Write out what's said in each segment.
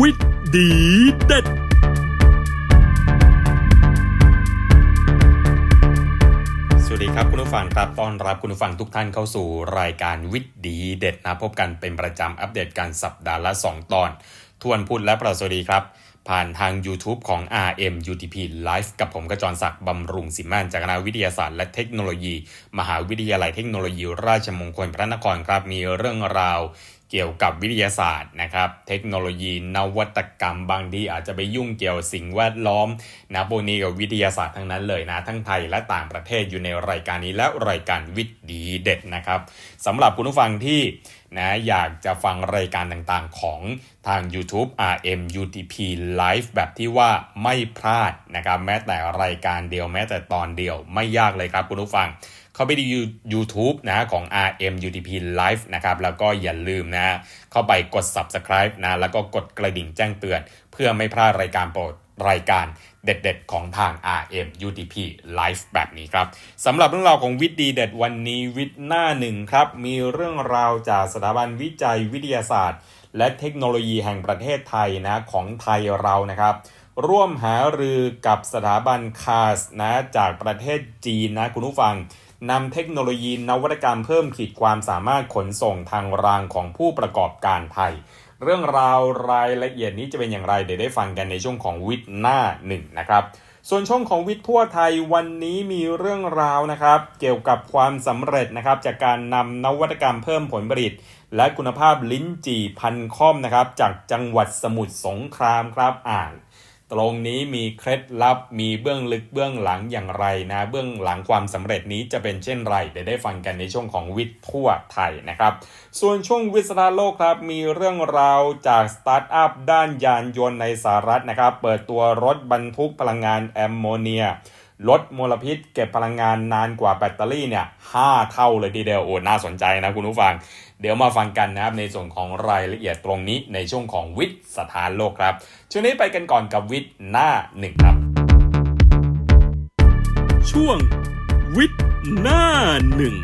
วิทย์ดีเด็ด สวัสดีครับคุณผู้ฟังครับต้อนรับคุณผู้ฟังทุกท่านเข้าสู่รายการวิทย์ดีเด็ดนะพบกันเป็นประจำอัปเดตการสัปดาห์ละ 2 ตอน ทวนพุธและประสวัสดีครับ ผ่านทาง YouTube ของ RM UTP Live กับผมกระจรศักดิ์บำรุงสิมานจากคณะวิทยาศาสตร์และเทคโนโลยี มหาวิทยาลัยเทคโนโลยี ราชมงคลพระนครครับมีเรื่องราว เกี่ยวกับวิทยาศาสตร์นะครับ เทคโนโลยีนวัตกรรมบางทีอาจจะไปยุ่งเกี่ยวสิ่งแวดล้อมนะพวกนี้กับวิทยาศาสตร์ทั้งนั้นเลยนะ ทั้งไทยและต่างประเทศอยู่ในรายการนี้และรายการวิทย์ดีเด็ดนะครับสำหรับคุณผู้ฟังที่นะอยากจะฟังรายการต่างๆของทาง YouTube RM UTP Live แบบที่ว่าไม่พลาดนะครับ แม้แต่รายการเดียวแม้แต่ตอนเดียวไม่ยากเลยครับคุณผู้ฟัง เข้าไปที่ YouTube นะของ RM UTP Live นะครับ แล้วก็อย่าลืมนะ เข้าไปกด Subscribe นะ แล้วก็กดกระดิ่งแจ้งเตือน เพื่อไม่พลาดรายการโปรดรายการเด็ดๆ ของทาง RM UTP Live แบบนี้ครับสำหรับเรื่องราวของวิทย์ดีเด็ดวันนี้วิทย์หน้าหนึ่งครับ มีเรื่องราวจากสถาบันวิจัยวิทยาศาสตร์ และเทคโนโลยีแห่งประเทศไทยนะของไทยเรานะครับ ร่วมหารือกับสถาบันคาสนะจากประเทศจีนนะคุณผู้ฟัง นำเทคโนโลยีนวัตกรรมเพิ่มขีดความสามารถขนส่งทางรางของผู้ประกอบการไทย เรื่องราวรายละเอียดนี้จะเป็นอย่างไร เดี๋ยวได้ฟังกันในช่วงของวิทย์หน้าหนึ่งนะครับส่วนช่วงของวิทย์ทั่วไทยวันนี้มีเรื่องราวนะครับ เกี่ยวกับความสำเร็จนะครับ จากการนำนวัตกรรมเพิ่มผลผลิต และคุณภาพลิ้นจี่พันค่อมนะครับ จากจังหวัดสมุทรสงครามครับอ่าน ตรงนี้มีเคล็ดลับมีเบื้องลึกเบื้องหลังอย่างไรนะ เบื้องหลังความสำเร็จนี้จะเป็นเช่นไรเดี๋ยวได้ฟังกันในช่วงของวิทย์ทั่วไทยนะครับ ส่วนช่วงวิสราโลกครับ มีเรื่องราวจากสตาร์ทอัพด้านยานยนต์ในสหรัฐนะครับ เปิดตัวรถบรรทุกพลังงานแอมโมเนีย ลดมลพิษ เก็บพลังงานนานกว่าแบตเตอรี่เนี่ยห้าเท่าเลยทีเดียวโอ้น่าสนใจนะคุณผู้ฟัง เดี๋ยวมาฟังกันนะครับในส่วนของรายละเอียดตรงนี้ในช่วงของวิทย์สถานโลกครับ ช่วงนี้ไปกันก่อนกับวิทย์หน้าหนึ่งครับ ช่วงวิทย์หน้าหนึ่ง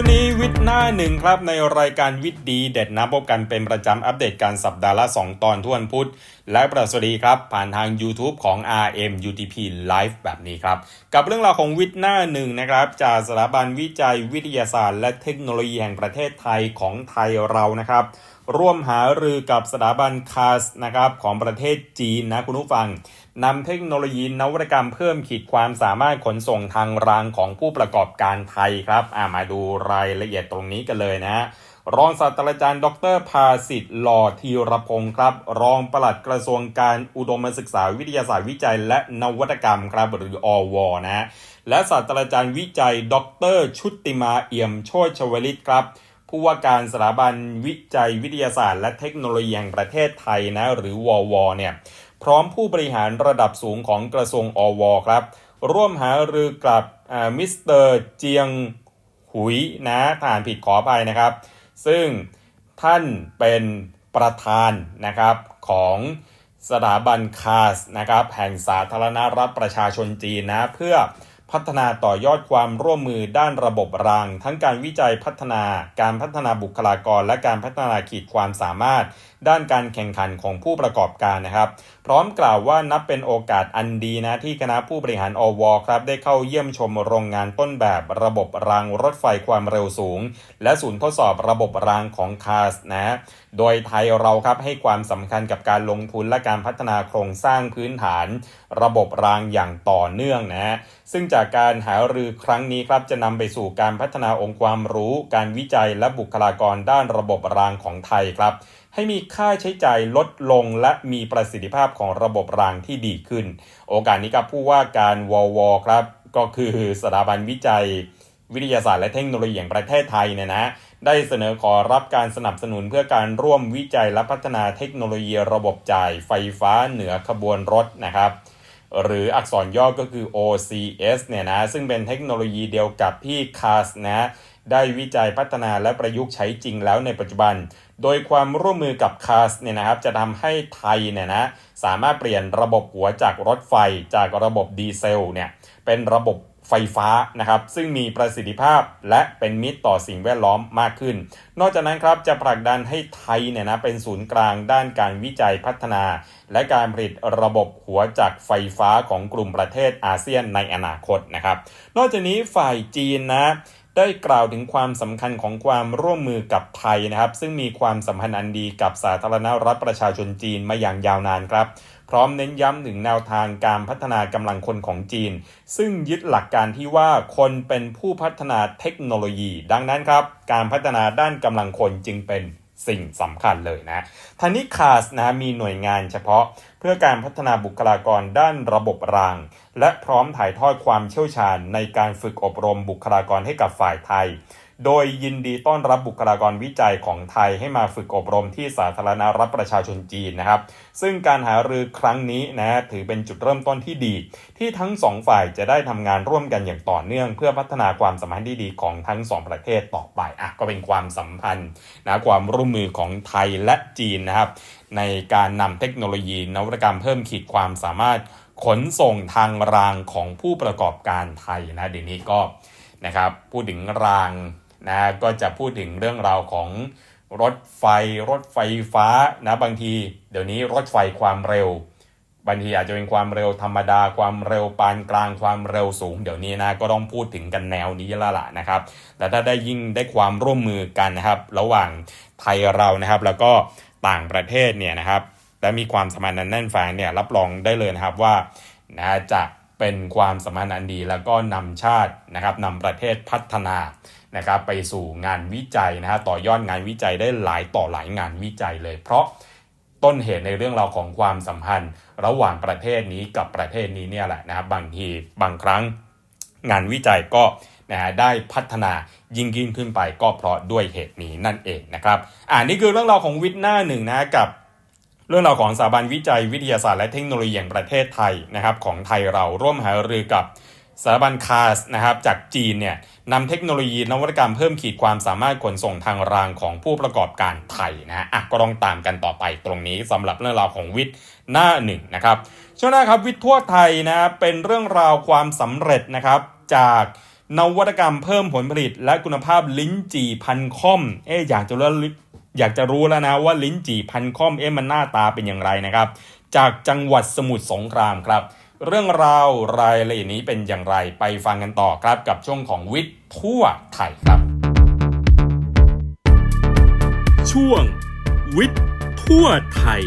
ช่วงนี้วิทย์หน้าหนึ่งครับในรายการวิทย์ดีเด็ดนะพบกันเป็นประจำอัปเดตการสัปดาห์ละ 2 ตอนทุกวันพุธ และประสวัสดีครับ ผ่านทาง YouTube ของ RM UTP Live แบบนี้ครับ กับเรื่องราวของวิทย์หน้าหนึ่งนะครับ จากสถาบันวิจัยวิทยาศาสตร์ และเทคโนโลยีแห่งประเทศไทยของไทยเรานะครับ ร่วมหารือกับสถาบันคาสนะครับของประเทศจีนนะคุณผู้ฟังนำเทคโนโลยีนวัตกรรมเพิ่มขีดความสามารถขนส่งทางรางของผู้ประกอบการไทยครับอ่ามาดูรายละเอียดตรงนี้กันเลยนะรองศาสตราจารย์ ดรภาสิทธิ์หล่อธีรพงศ์ครับ รองปลัดกระทรวงการอุดมศึกษาวิทยาศาสตร์วิจัย และนวัตกรรมครับหรืออวนะ และศาสตราจารย์วิจัย ดร ชุติมาเอี่ยมโชติชวลิตครับ ผู้ว่าการสถาบันวิจัยวิทยาศาสตร์ และเทคโนโลยีแห่งประเทศไทยนะหรือววเนี่ย พร้อมผู้บริหารระดับสูงของกระทรวงอวครับ ร่วมหารือกับมิสเตอร์เจียงหุยนะผ่านผิดขออภัยนะครับ ซึ่งท่านเป็นประธานนะครับของสถาบันคาสนะครับแห่งสาธารณรัฐประชาชนจีนนะเพื่อพัฒนาต่อยอดความร่วมมือด้านระบบราง ทั้งการวิจัยพัฒนาการพัฒนาบุคลากร และการพัฒนาขีดความสามารถ ด้านการแข่งขันของผู้ประกอบการนะครับ พร้อมกล่าวว่านับเป็นโอกาสอันดีนะที่คณะผู้บริหารอวครับได้เข้าเยี่ยมชมโรงงานต้นแบบระบบรางรถไฟความเร็วสูง และศูนย์ทดสอบระบบรางของคาสนะโดยไทยเราครับให้ความสำคัญกับการลงทุนและการพัฒนาโครงสร้างพื้นฐาน ระบบรางอย่างต่อเนื่องนะซึ่งจากการหารือครั้งนี้ครับจะนำไปสู่การพัฒนาองค์ความรู้ การวิจัยและบุคลากรด้านระบบรางของไทยครับ ให้มีค่าใช้จ่ายลดลงและมีประสิทธิภาพของระบบรางที่ดีขึ้น โอกาสนี้ครับผู้ว่าการววครับ ก็คือสถาบันวิจัย วิทยาศาสตร์และเทคโนโลยีแห่งประเทศไทยเนี่ยนะได้เสนอขอรับการสนับสนุนเพื่อการร่วมวิจัยและพัฒนาเทคโนโลยีระบบจ่ายไฟฟ้าเหนือขบวนรถนะครับ หรืออักษรย่อก็คือ OCS เนี่ยนะซึ่งเป็นเทคโนโลยีเดียวกับที่ CAS นะได้วิจัยพัฒนาและประยุกต์ใช้จริงแล้วในปัจจุบัน โดยความร่วมมือกับ CAS เนี่ยนะครับจะทำให้ไทยเนี่ยนะสามารถเปลี่ยนระบบหัวจากรถไฟจากระบบดีเซลเนี่ยเป็นระบบไฟฟ้านะครับซึ่งมีประสิทธิภาพและเป็นมิตรต่อสิ่งแวดล้อมมากขึ้น นอกจากนั้นครับจะผลักดันให้ไทยเนี่ยนะเป็นศูนย์กลางด้านการวิจัยพัฒนา และการผลิตระบบหัวจักรไฟฟ้าของกลุ่มประเทศอาเซียนในอนาคตนะครับ นอกจากนี้ฝ่ายจีนนะ ได้กล่าวถึงความสำคัญของความร่วมมือกับไทยนะครับ ซึ่งมีความสัมพันธ์อันดีกับสาธารณรัฐประชาชนจีนมาอย่างยาวนานครับ พร้อมเน้นย้ำถึงแนวทางการพัฒนากำลังคนของจีน ซึ่งยึดหลักการที่ว่าคนเป็นผู้พัฒนาเทคโนโลยี ดังนั้นครับ การพัฒนาด้านกำลังคนจึงเป็นสิ่งสำคัญเลยนะทานิคาสนะมีหน่วยงานเฉพาะ เพื่อการพัฒนาบุคลากรด้านระบบราง และพร้อมถ่ายทอดความเชี่ยวชาญในการฝึกอบรมบุคลากรให้กับฝ่ายไทย โดยยินดีต้อนรับบุคลากรวิจัยของไทยให้มาฝึกอบรมที่สาธารณรัฐประชาชนจีนนะครับ ซึ่งการหารือครั้งนี้นะถือเป็นจุดเริ่มต้นที่ดี ที่ทั้งสองฝ่ายจะได้ทำงานร่วมกันอย่างต่อเนื่อง เพื่อพัฒนาความสัมพันธ์ที่ดีของทั้งสองประเทศต่อไปอะก็เป็นความสัมพันธ์นะความร่วมมือของไทยและจีนนะครับ ในการนำเทคโนโลยีนวัตกรรมเพิ่มขีดความสามารถขนส่งทางรางของผู้ประกอบการไทยนะเดี๋ยวนี้ก็นะครับพูดถึงราง นะก็จะพูดถึงเรื่องราวของรถไฟ รถไฟฟ้านะบางที เดี๋ยวนี้รถไฟความเร็ว บางทีอาจจะเป็นความเร็วธรรมดาความเร็วปานกลางความเร็วสูง เดี๋ยวนี้นะก็ต้องพูดถึงกันแนวนี้ล้วล่ะนะครับแต่ถ้าได้ยิ่งได้ความร่วมมือกันนะครับ ระหว่างไทยเรานะครับ แล้วก็ต่างประเทศเนี่ยนะครับ และมีความสมพันธ์อันแน่นแฟ้งเนี่ยรับรองได้เลยนะครับว่านะจะ เป็นความสัมพันธ์อันดี แล้วก็นำชาตินะครับนำประเทศพัฒนานะครับไปสู่งานวิจัยนะฮะต่อยอดงานวิจัยได้หลายต่อหลายงานวิจัยเลย เพราะต้นเหตุในเรื่องราวของความสัมพันธ์ ระหว่างประเทศนี้กับประเทศนี้เนี่ยแหละนะครับบางทีบางครั้งงานวิจัยก็นะฮะได้พัฒนายิ่งยิ่งขึ้นไปก็เพราะด้วยเหตุนี้นั่นเองนะครับอ่านี่คือเรื่องราวของวิทย์หน้าหนึ่งนะกับ เรื่องราวของสถาบันวิจัยวิทยาศาสตร์และเทคโนโลยีแห่งประเทศไทยนะครับของไทยเราร่วมหารือกับสถาบันคาสนะครับจากจีนเนี่ยนำเทคโนโลยีนวัตกรรมเพิ่มขีดความสามารถขนส่งทางรางของผู้ประกอบการไทยนะอะก็ต้องตามกันต่อไปตรงนี้สำหรับเรื่องราวของวิทย์หน้าหนึ่งนะครับช่วงหน้าครับวิทย์ทั่วไทยนะเป็นเรื่องราวความสำเร็จนะครับจากนวัตกรรมเพิ่มผลผลิต และคุณภาพลิ้นจี่พันค่อมเอ๊อยากจะรู้ อยากจะรู้แล้วนะว่าลิ้นจี่พันค่อมเอ๊ะมันหน้าตาเป็นอย่างไรนะครับ จากจังหวัดสมุทรสงครามครับ เรื่องราวรายละเอียดนี้เป็นอย่างไรไปฟังกันต่อครับ กับช่วงของวิทย์ทั่วไทยครับ ช่วง วิทย์ทั่วไทย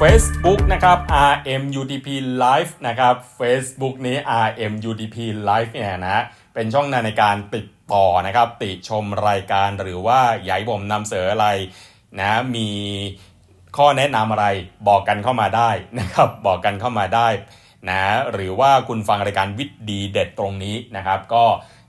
Facebook นะครับ RMUTP Live นะครับ Facebook นี้ RMUTP Live เนี่ยนะ เป็นช่องทางในการติด ต่อนะครับ ติชมรายการหรือว่าอยากให้ผมนำเสนออะไรนะมีข้อแนะนำอะไรบอกกันเข้ามาได้นะครับ บอกกันเข้ามาได้นะหรือว่าคุณฟังรายการวิทย์ดีเด็ดตรงนี้นะครับ ก็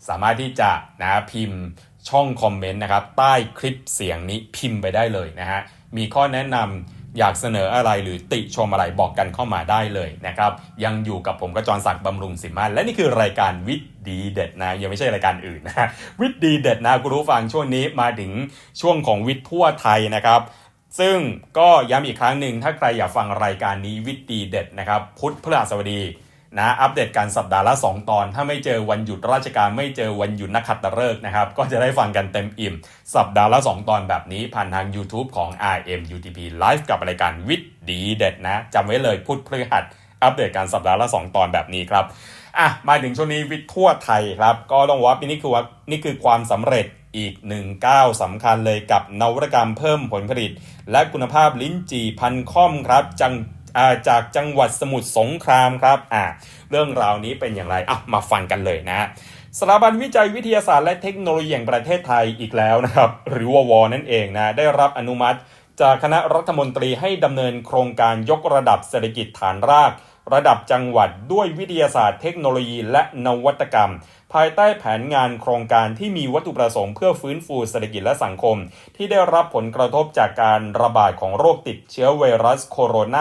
สามารถที่จะนะพิมพ์ช่องคอมเมนต์นะครับ ใต้คลิปเสียงนี้พิมพ์ไปได้เลยนะฮะมีข้อแนะนำ อยากเสนออะไรหรือติชมอะไรบอกกันเข้ามาได้เลยนะครับ ยังอยู่กับผมกระจรศักดิ์บำรุงสิมันและนี่คือรายการวิทย์ดีเด็ดนะ ยังไม่ใช่รายการอื่นนะวิทย์ดีเด็ดนะคุณรู้ฟังช่วงนี้มาถึงช่วงของวิทย์ทั่วไทยนะครับซึ่งก็ย้ำอีกครั้งหนึ่งถ้าใครอยากฟังรายการนี้วิทย์ดีเด็ดนะครับ พุทธพฤหัสบดี นะอัปเดตการสัปดาห์ละ 2 ตอน ถ้าไม่เจอวันหยุดราชการไม่เจอวันหยุดนักขัตฤกษ์นะครับ ก็จะได้ฟังกันเต็มอิ่ม สัปดาห์ละ 2 ตอนแบบนี้ผ่านทาง YouTube ของ RM UTP Live กับรายการวิทย์ดีเด็ดนะจำไว้เลยพุธพฤหัสอัปเดตการสัปดาห์ละ 2 ตอนแบบนี้ครับอะมาถึงช่วงนี้วิทย์ทั่วไทยครับ ก็ต้องว่านี่คือว่านี่คือความสำเร็จอีกหนึ่งก้าวสำคัญเลยกับนวัตกรรมเพิ่มผลผลิต และคุณภาพลิ้นจี่พันค่อมครับจัง จากจังหวัดสมุทรสงครามครับอ่าเรื่องราวนี้เป็นอย่างไรอะมาฟังกันเลยนะสถาบันวิจัยวิทยาศาสตร์และเทคโนโลยีแห่งประเทศไทยอีกแล้วนะครับ หรือววนั่นเองนะได้รับอนุมัติ จากคณะรัฐมนตรีให้ดำเนินโครงการยกระดับเศรษฐกิจฐานราก ระดับจังหวัดด้วยวิทยาศาสตร์เทคโนโลยีและนวัตกรรม ภายใต้แผนงานโครงการที่มีวัตถุประสงค์เพื่อฟื้นฟูเศรษฐกิจและสังคม ที่ได้รับผลกระทบจากการระบาดของโรคติดเชื้อไวรัสโคโรน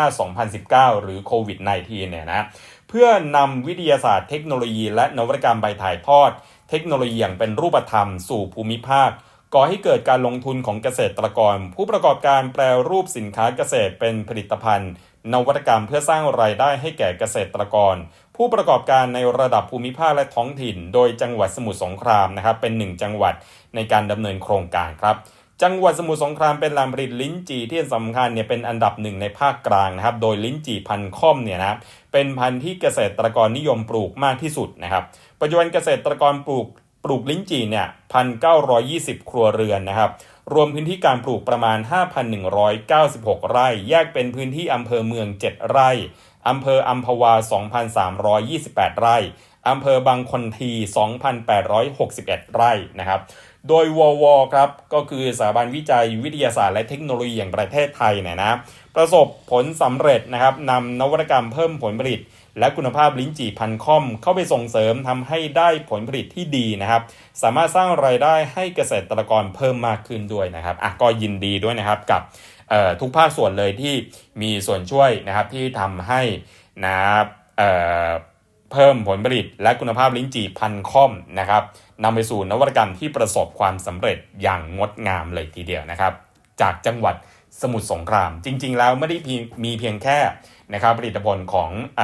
า 2019 หรือโควิด -19 เนี่ยนะเพื่อนำวิทยาศาสตร์เทคโนโลยีและนวัตกรรมไปถ่ายทอด เทคโนโลยีอย่างเป็นรูปธรรมสู่ภูมิภาคก่อให้เกิดการลงทุนของเกษตรกร ผู้ประกอบการแปรรูปสินค้าเกษตรเป็นผลิตภัณฑ์ นวัตกรรมเพื่อสร้างรายได้ให้แก่เกษตรกร ผู้ประกอบการในระดับภูมิภาคและท้องถิ่น โดยจังหวัดสมุทรสงครามนะครับเป็นหนึ่งจังหวัดในการดำเนินโครงการครับจังหวัดสมุทรสงครามเป็นแหล่งผลิตลิ้นจี่ที่สำคัญเนี่ยเป็นอันดับหนึ่งในภาคกลางนะครับ โดยลิ้นจี่พันธุ์ค่อมเนี่ยนะครับเป็นพันธุ์ที่เกษตรกรนิยมปลูกมากที่สุดนะครับ ปัจจุบันเกษตรกรปลูกปลูกลิ้นจี่เนี่ยพันเก้าครัวเรือนนะครับ รวมพื้นที่การปลูกประมาณ 5,196 ไร่ แยกเป็นพื้นที่อำเภอเมือง 7 ไร่ อำเภออัมพวา 2,328 ไร่อำเภอบางคนที 2,861 ไร่นะครับ โดยววครับก็คือสถาบันวิจัยวิทยาศาสตร์และเทคโนโลยีแห่งประเทศไทยเนี่ยนะประสบผลสำเร็จนะครับนำนวัตกรรมเพิ่มผลผลิต และคุณภาพลิ้นจี่พันค่อม เข้าไปส่งเสริมทำให้ได้ผลผลิตที่ดีนะครับ สามารถสร้างรายได้ให้เกษตรกรเพิ่มมากขึ้นด้วยนะครับอะก็ยินดีด้วยนะครับกับ ทุกภาคส่วนเลยที่มีส่วนช่วยนะครับที่ทำให้นะครับเพิ่มผลผลิตและคุณภาพลิ้นจี่พันค่อมนะครับนำไปสู่นวัตกรรมที่ประสบความสำเร็จอย่างงดงามเลยทีเดียวนะครับ จากจังหวัดสมุทรสงคราม จริง ๆ แล้วไม่ได้มีเพียงแค่นะครับผลิตภัณฑ์ของอ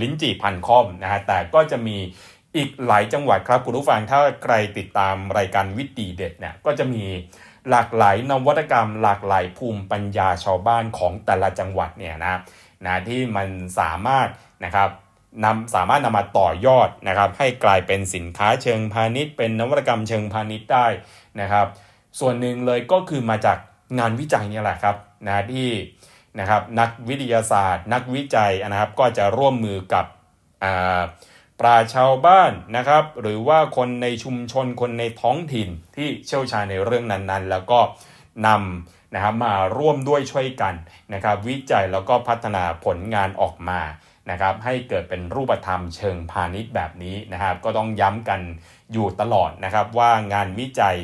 ลิ้นจี่พันค่อมนะฮะแต่ก็จะมีอีกหลายจังหวัดครับคุณผู้ฟังถ้าใครติดตามรายการวิตีเด็ดเนี่ยก็จะมี หลากหลายนวัตกรรม หลากหลายภูมิปัญญาชาวบ้านของแต่ละจังหวัดเนี่ยนะนะที่มันสามารถนะครับนำสามารถนำมาต่อยอดนะครับ ให้กลายเป็นสินค้าเชิงพาณิชย์ เป็นนวัตกรรมเชิงพาณิชย์ได้นะครับ ส่วนหนึ่งเลยก็คือมาจากงานวิจัยนี่แหละครับนะที่นะครับนักวิทยาศาสตร์ นักวิจัยนะครับก็จะร่วมมือกับ ปราชาวบ้านนะครับ หรือว่าคนในชุมชนคนในท้องถิ่นที่เชี่ยวชาญในเรื่องนั้นๆ แล้วก็นำนะครับมาร่วมด้วยช่วยกันนะครับ วิจัยแล้วก็พัฒนาผลงานออกมานะครับให้เกิดเป็นรูปธรรมเชิงพาณิชย์แบบนี้นะครับ ก็ต้องย้ำกันอยู่ตลอดนะครับ ว่างานวิจัย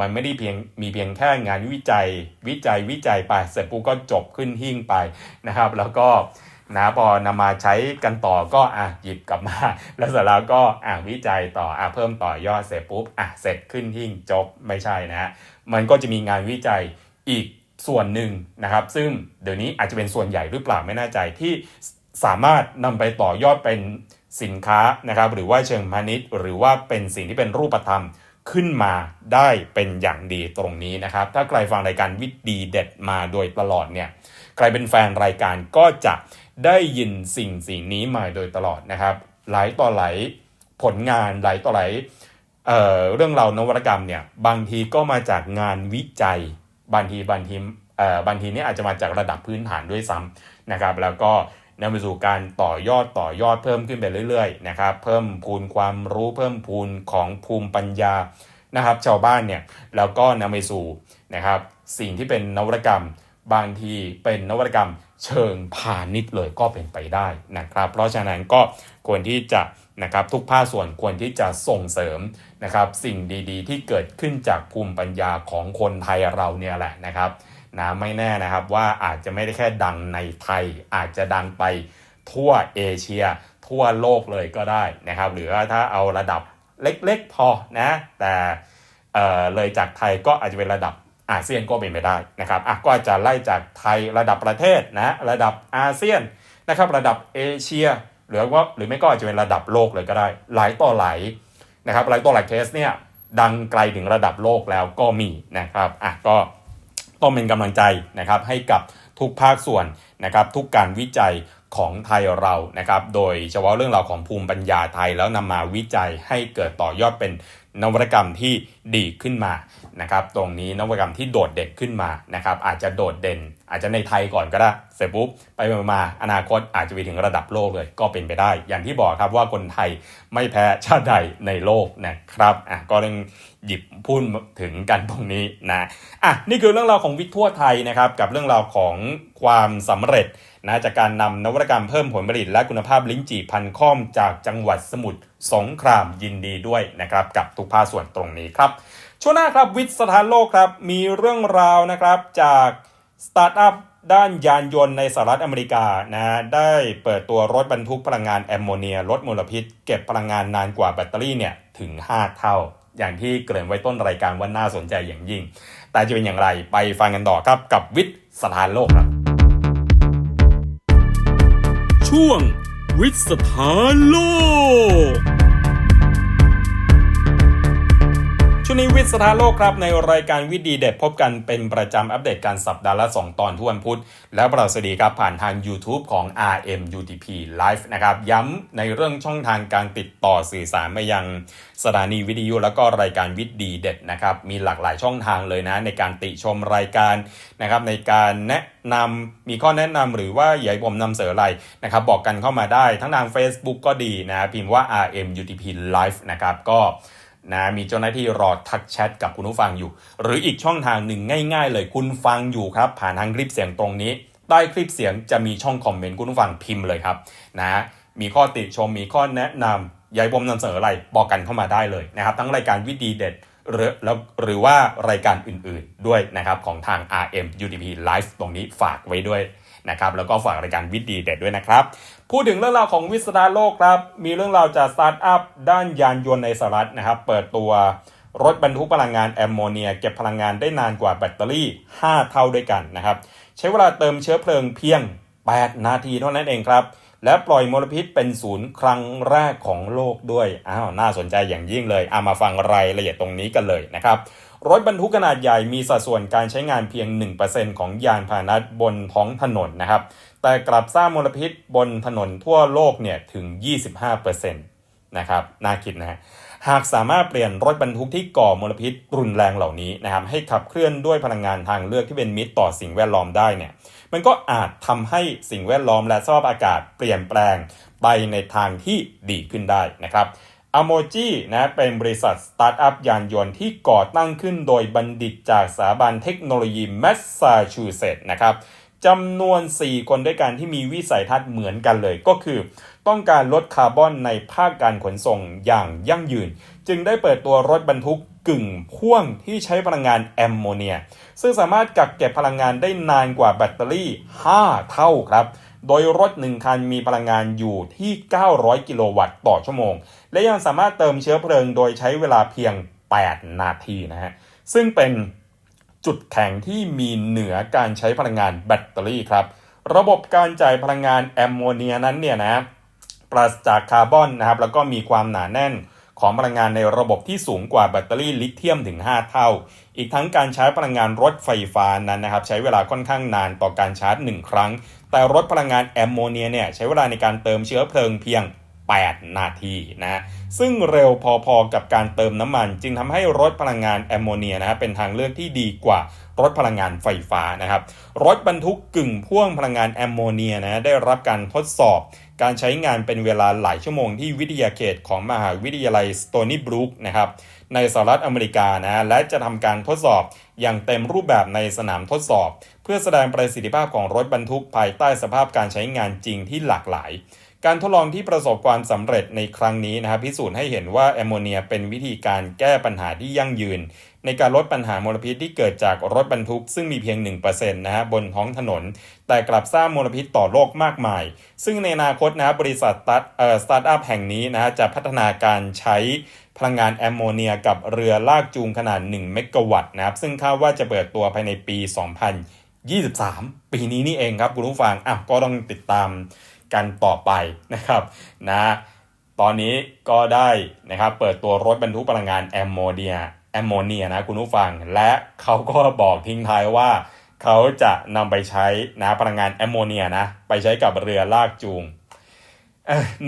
มันไม่ได้เพียงมีเพียงแค่งานวิจัย วิจัยวิจัยไปเสร็จปุ๊บก็จบขึ้นหิ้งไปนะครับ แล้วก็ นะพอนำมาใช้กันต่อก็อะหยิบกลับมา แล้วเสร็จแล้วก็อะวิจัยต่ออะเพิ่มต่อยอดเสร็จปุ๊บอะเสร็จขึ้นหิ้งจบไม่ใช่นะมันก็จะมีงานวิจัยอีกส่วนหนึ่งนะครับ ซึ่งเดี๋ยวนี้อาจจะเป็นส่วนใหญ่หรือเปล่าไม่แน่ใจที่สามารถนำไปต่อยอดเป็นสินค้านะครับ หรือว่าเชิงพาณิชย์ หรือว่าเป็นสิ่งที่เป็นรูปธรรมขึ้นมาได้เป็นอย่างดีตรงนี้นะครับ ถ้าใครฟังรายการวิดีเด็ดมาโดยตลอดเนี่ยใครเป็นแฟนรายการก็จะ ได้ยินสิ่งสิ่งนี้มาโดยตลอดนะครับ หลายต่อหลายผลงานหลายต่อหลายเเรื่องราวนวัตกรรมเนี่ยบางทีก็มาจากงานวิจัยบางทีบางทีบางทีนี่อาจจะมาจากระดับพื้นฐานด้วยซ้ำนะครับ แล้วก็นำไปสู่การต่อยอดต่อยอดเพิ่มขึ้นไปเรื่อยๆนะครับ เพิ่มพูนความรู้เพิ่มพูนของภูมิปัญญานะครับ ชาวบ้านเนี่ยแล้วก็นำไปสู่นะครับ สิ่งที่เป็นนวัตกรรม บางทีเป็นนวัตกรรม เชิงพาณิชย์เลยก็เป็นไปได้นะครับ เพราะฉะนั้นก็ควรที่จะนะครับทุกภาคส่วนควรที่จะส่งเสริมนะครับสิ่งดีๆ ที่เกิดขึ้นจากภูมิปัญญาของคนไทยเราเนี่ยแหละนะครับนะไม่แน่นะครับว่าอาจจะไม่ได้แค่ดังในไทย อาจจะดังไปทั่วเอเชีย ทั่วโลกเลยก็ได้นะครับ หรือว่าถ้าเอาระดับเล็กๆพอนะแต่เเลยจากไทยก็อาจจะเป็นระดับ อาเซียนก็เป็นไปได้นะครับอะก็จะไล่จากไทยระดับประเทศนะระดับอาเซียนนะครับระดับเอเชีย หรือว่าหรือไม่ก็อาจจะเป็นระดับโลกเลยก็ได้ หลายต่อหลายนะครับหลายต่อหลายเคสเนี่ยดังไกลถึงระดับโลกแล้วก็มีนะครับอะก็ต้องเป็นกำลังใจนะครับให้กับทุกภาคส่วนนะครับทุกการวิจัยของไทยเรานะครับโดยเฉพาะเรื่องราวของภูมิปัญญาไทยแล้วนำมาวิจัยให้เกิดต่อยอดเป็นนวัตกรรมที่ดีขึ้นมา นะครับตรงนี้นวัตกรรมที่โดดเด่นขึ้นมานะครับอาจจะโดดเด่น อาจจะในไทยก่อนก็ได้เสร็จปุ๊บไปมาอนาคตอาจจะไปถึงระดับโลกเลยก็เป็นไปได้ อย่างที่บอกครับว่าคนไทยไม่แพ้ชาติใดในโลกนะครับอะก็ต้องหยิบพูดถึงกันตรงนี้นะอะนี่คือเรื่องราวของวิทย์ทั่วไทยนะครับกับเรื่องราวของความสำเร็จนะจากการนำนวัตกรรมเพิ่มผลผลิตและคุณภาพลิ้นจี่พันค่อมจากจังหวัดสมุทรสงครามยินดีด้วยนะครับกับทุกภาคส่วนตรงนี้ครับ ช่วงหน้าครับวิทย์สถานโลกครับมีเรื่องราวนะครับจากสตาร์ทอัพด้านยานยนต์ในสหรัฐอเมริกานะได้เปิดตัวรถบรรทุกพลังงานแอมโมเนียลดมลพิษ เก็บพลังงานนานกว่าแบตเตอรี่เนี่ยถึง 5 เท่า อย่างที่เกริ่นไว้ต้นรายการว่าน่าสนใจอย่างยิ่ง แต่จะเป็นอย่างไรไปฟังกันต่อครับกับวิทย์สถานโลกครับ ช่วงวิสถานโลก วงนี้วิทย์สถานโลกครับ ในรายการวิดีเด็ดพบกันเป็นประจำอัปเดตการสัปดาห์ละ 2 ตอนทุกวันพุธ แล้วประสดีครับผ่านทาง YouTube ของ RM UTP Live นะครับ ย้ำในเรื่องช่องทางการติดต่อสื่อสารมายังสถานีวิทยุแล้วก็รายการวิดีเด็ดนะครับ มีหลากหลายช่องทางเลยนะ ในการติชมรายการนะครับ ในการแนะนำมีข้อแนะนำหรือว่าอยากให้ผมนำเสนออะไรนะครับ บอกกันเข้ามาได้ทั้งทาง Facebook ก็ดีนะพิมพ์ว่า RM UTP Live นะครับก็ นะมีเจ้าหน้าที่รอทักแชทกับคุณผู้ฟังอยู่ หรืออีกช่องทางหนึ่งง่าย ๆ เลยคุณฟังอยู่ครับ ผ่านทางคลิปเสียงตรงนี้ ใต้คลิปเสียงจะมีช่องคอมเมนต์คุณผู้ฟังพิมพ์เลยครับนะมีข้อติชมมีข้อแนะนำยายบอมนำเสนออะไรบอกกันเข้ามาได้เลยนะครับ ทั้งรายการวิดีเด็ดหรือแล้วหรือว่ารายการอื่นๆด้วยนะครับของทาง RM UTP Live ตรงนี้ฝากไว้ด้วย นะครับแล้วก็ฝากรายการวิดีเด็ดด้วยนะครับ พูดถึงเรื่องราวของวิสดาโลกครับ มีเรื่องราวจากสตาร์ทอัพด้านยานยนต์ในสหรัฐนะครับ เปิดตัวรถบรรทุกพลังงานแอมโมเนีย เก็บพลังงานได้นานกว่าแบตเตอรี่ 5 เท่าด้วยกันนะครับ ใช้เวลาเติมเชื้อเพลิงเพียง 8 นาทีเท่านั้นเองครับ และปล่อยมลพิษเป็นศูนย์ครั้งแรกของโลกด้วยอ้าวน่าสนใจอย่างยิ่งเลยเอามาฟังรายละเอียดตรงนี้กันเลยนะครับ รถบรรทุกขนาดใหญ่มีสัดส่วนการใช้งานเพียง 1%ของยานพาหนะบนท้องถนนนะครับ แต่กลับสร้างมลพิษบนถนนทั่วโลกเนี่ยถึง 25%นะครับ น่าคิดนะฮะหากสามารถเปลี่ยนรถบรรทุกที่ก่อมลพิษรุนแรงเหล่านี้นะครับ ให้ขับเคลื่อนด้วยพลังงานทางเลือกที่เป็นมิตรต่อสิ่งแวดล้อมได้เนี่ย มันก็อาจทำให้สิ่งแวดล้อมและสภาพอากาศเปลี่ยนแปลงไปในทางที่ดีขึ้นได้นะครับ อโมจินะเป็นบริษัทสตาร์ทอัพยานยนต์ที่ก่อตั้งขึ้นโดยบัณฑิตจากสถาบันเทคโนโลยีแมสซาชูเซตส์นะครับจำนวน 4 คนด้วยกันที่มีวิสัยทัศน์เหมือนกันเลยก็คือ ต้องการลดคาร์บอนในภาคการขนส่งอย่างยั่งยืน จึงได้เปิดตัวรถบรรทุกกึ่งพ่วงที่ใช้พลังงานแอมโมเนีย ซึ่งสามารถกักเก็บพลังงานได้นานกว่าแบตเตอรี่ 5 เท่าครับ โดยรถหนึ่งคันมีพลังงานอยู่ที่ 900 กิโลวัตต์ต่อชั่วโมง และยังสามารถเติมเชื้อเพลิงโดยใช้เวลาเพียง 8 นาทีนะฮะ ซึ่งเป็นจุดแข็งที่มีเหนือการใช้พลังงานแบตเตอรี่ครับ ระบบการจ่ายพลังงานแอมโมเนียนั้นเนี่ยนะปราศจากคาร์บอนนะครับ แล้วก็มีความหนาแน่นของพลังงานในระบบที่สูงกว่าแบตเตอรี่ลิเธียมถึง 5 เท่า อีกทั้งการใช้พลังงานรถไฟฟ้านั้นนะครับ ใช้เวลาค่อนข้างนานต่อการชาร์จ 1 ครั้ง แต่รถพลังงานแอมโมเนียเนี่ยใช้เวลาในการเติมเชื้อเพลิงเพียง 8 นาทีนะซึ่งเร็วพอๆกับการเติมน้ำมัน จึงทำให้รถพลังงานแอมโมเนียนะเป็นทางเลือกที่ดีกว่ารถพลังงานไฟฟ้านะครับ รถบรรทุกกึ่งพ่วงพลังงานแอมโมเนียนะได้รับการทดสอบ การใช้งานเป็นเวลาหลายชั่วโมงที่วิทยาเขตของมหาวิทยาลัยสโตนีบรูคนะครับในสหรัฐอเมริกานะและจะทำการทดสอบอย่างเต็มรูปแบบในสนามทดสอบ เพื่อแสดงประสิทธิภาพของรถบรรทุกภายใต้สภาพการใช้งานจริงที่หลากหลาย การทดลองที่ประสบความสำเร็จในครั้งนี้นะครับพิสูจน์ให้เห็นว่าแอมโมเนียเป็นวิธีการแก้ปัญหาที่ยั่งยืน ในการลดปัญหามลพิษที่เกิดจากรถบรรทุก ซึ่งมีเพียง 1%นะฮะบนท้องถนน แต่กลับสร้างมลพิษต่อโลกมากมาย ซึ่งในอนาคตนะบริษัทตาร์ทเอ่อสตาร์ทอัพแห่งนี้นะฮะจะพัฒนาการใช้พลังงานแอมโมเนียกับเรือลากจูงขนาด 1 เมกะวัตต์นะครับซึ่งคาดว่าจะเปิดตัวภายในปี 2023 ปีนี้นี่เองครับคุณผู้ฟังอะก็ต้องติดตาม กันต่อไปนะครับนะตอนนี้ก็ได้นะครับเปิดตัวรถบรรทุกพลังงานแอมโมเนียแอมโมเนียนะคุณผู้ฟัง และเขาก็บอกทิ้งท้ายว่าเขาจะนำไปใช้นะพลังงานแอมโมเนียนะไปใช้กับเรือลากจูง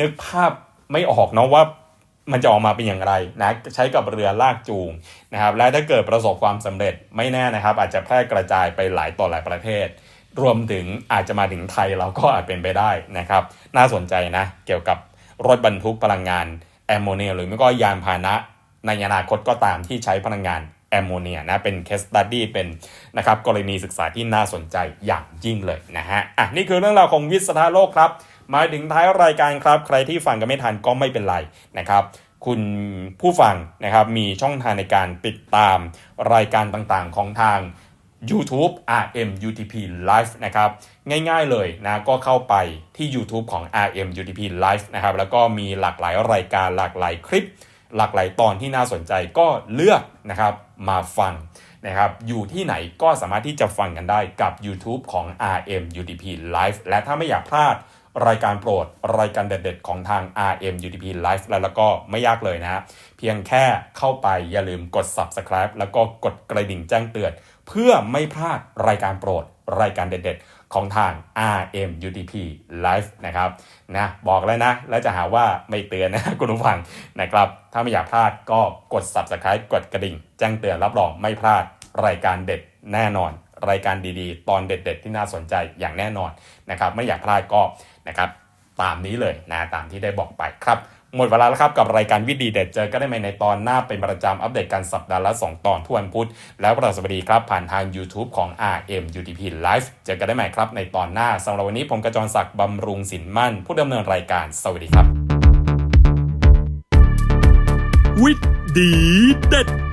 นึกภาพไม่ออกเนาะว่ามันจะออกมาเป็นอย่างไรนะใช้กับเรือลากจูงนะครับและถ้าเกิดประสบความสำเร็จไม่แน่นะครับ อาจจะแพร่กระจายไปหลายต่อหลายประเทศ รวมถึงอาจจะมาถึงไทยเราก็อาจเป็นไปได้นะครับ น่าสนใจนะ เกี่ยวกับรถบรรทุกพลังงานแอมโมเนียหรือไม่ก็ยานพาหนะในอนาคตก็ตามที่ใช้พลังงานแอมโมเนียนะเป็นเคสตัดดี้เป็นนะครับกรณีศึกษาที่น่าสนใจอย่างยิ่งเลยนะฮะอะนี่คือเรื่องราวของวิสทาโลกครับ มาถึงท้ายรายการครับ ใครที่ฟังกันไม่ทันก็ไม่เป็นไรนะครับ คุณผู้ฟังนะครับมีช่องทางในการติดตามรายการต่างๆของทาง YouTube RM UTP Live นะครับง่ายๆเลยนะก็เข้าไปที่ YouTube ของ RM UTP Live นะครับแล้วก็มีหลากหลายรายการหลากหลายคลิป หลากหลายตอนที่น่าสนใจก็เลือกนะครับมาฟังนะครับอยู่ที่ไหนก็สามารถที่จะฟังกันได้กับ YouTube ของ RM UTP Live และถ้าไม่อยากพลาดรายการโปรด รายการเด็ดๆ ของทาง RM UTP Live แล้วแล้วก็ไม่ยากเลยนะ เพียงแค่เข้าไปอย่าลืมกด Subscribe แล้วก็กดกระดิ่งแจ้งเตือน เพื่อไม่พลาดรายการโปรด รายการเด็ดๆ ของทาง RM UTP Live นะครับนะบอกแล้วนะ แล้วจะหาว่าไม่เตือนนะคุณผู้ฟังนะครับ ถ้าไม่อยากพลาดก็กด Subscribe กดกระดิ่ง แจ้งเตือนรับรองไม่พลาดรายการเด็ดแน่นอน รายการดีๆ ตอนเด็ด ๆ ที่น่าสนใจอย่างแน่นอนนะครับ ไม่อยากพลาดก็นะครับตามนี้เลยนะตามที่ได้บอกไปครับ หมดเวลาแล้วครับกับรายการวิดีเด็ดเจอก็ได้ใหม่ในตอนหน้าเป็นประจำอัปเดตกันสัปดาห์ละ 2 ตอนทุกวันพุธ แล้วประสบดีครับผ่านทาง YouTube ของ RM UTP Live เจอกันได้ใหม่ครับในตอนหน้าสำหรับวันนี้ผมกระจรศักดิ์บำรุงสินมั่น ผู้ดำเนินรายการสวัสดีครับ วิดีเด็ด